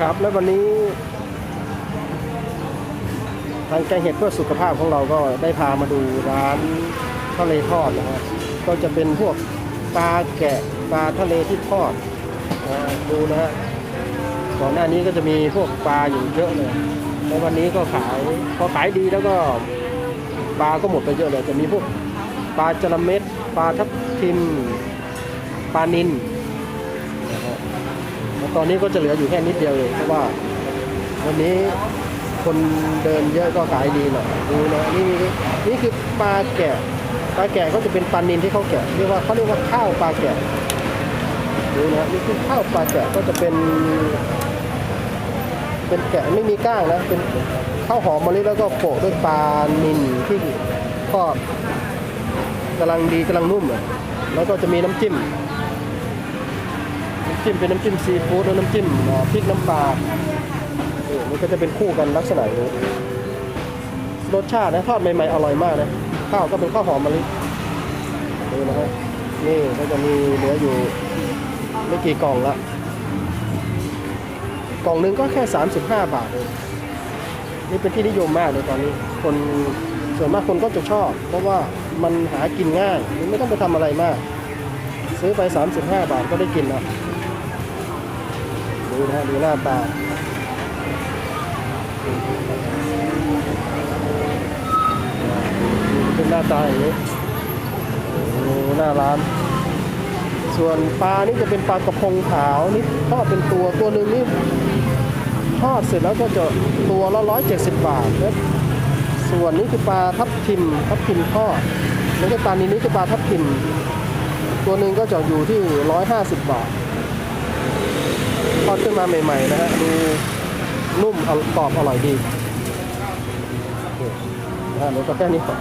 ครับ แล้ววันนี้ ทางแกงเห็ดเพื่อสุขภาพของเราก็ได้พามาดูร้านทะเลทอดนะฮะก็จะเป็นพวกปลาแกะปลาทะเลที่ทอดนะดูนะฮะก่อนหน้านี้ก็จะมีพวกปลาอยู่เยอะเลยในวันนี้ก็ขายพอขายดีแล้วก็ปลาก็หมดไปเยอะเลยจะมีพวกปลาจระเม็ดปลาทับทิมปลานินนะฮะแล้ว ตอนนี้ก็จะเหลืออยู่แค่นิดเดียวเองเพราะว่า วันนี้คนเดินเยอะก็ขายดีหน่อยดูนะนี่นี่คือปลาแกะปลาแกะก็จะเป็นปลานินที่เขาแกะเรียกว่าเขาเรียกว่าข้าวปลาแกะดูนะนี่คือข้าวปลาแกะก็จะเป็น เป็นแกะไม่มีก้างนะ เป็นข้าวหอมมะลิแล้วก็โปะด้วยปลานินที่ทอดกำลังดีกำลังนุ่มแล้วก็จะมีน้ำจิ้มำจิ้มเป็นน้ำจิ้มซีฟู้ดแล้วน้ำจิ้มพริกน้ำปลานี่มันก็จะเป็นคู่กันลักษณะนี้รสชาตินะทอดใหม่ๆอร่อยมากนะข้าวก็เป็นข้าวหอมมะลิดูนะฮะนี่ก็จะมีเหลืออยู่ไม่กี่กล่องละกล่องหนึงก็แค่ 35 บาทเองนี่เป็นที่นิยมมากเลยตอนนี้ คนส่วนมากคนก็จะชอบ เพราะว่ามันหากินง่าย ไม่ต้องไปทำอะไรมาก ซื้อไป 35 บาทก็ได้กินแล้ว ดูนะดูหน้าตาเป็นหน้าตาอย่างนี้โอ้โหน้าร้าน ส่วนปลานี่จะเป็นปลากระพงขาวนี่ทอดเป็นตัวตัวหนึ่งนี่ทอดเสร็จแล้วก็จะตัวละร้อยเจ็ดสิบบาทแล้วส่วนนี้คือปลาทับทิมทับทิมทอดแล้วก็ปลานี้นี่คือปลาทับทิม ตัวหนึ่งก็จะอยู่ที่ร้อยห้าสิบบาท ทอดขึ้นมาใหม่ๆนะฮะดูนุ่มกรอบอร่อยดีนะฮะเดี๋ยวก็แค่นี้ก่อน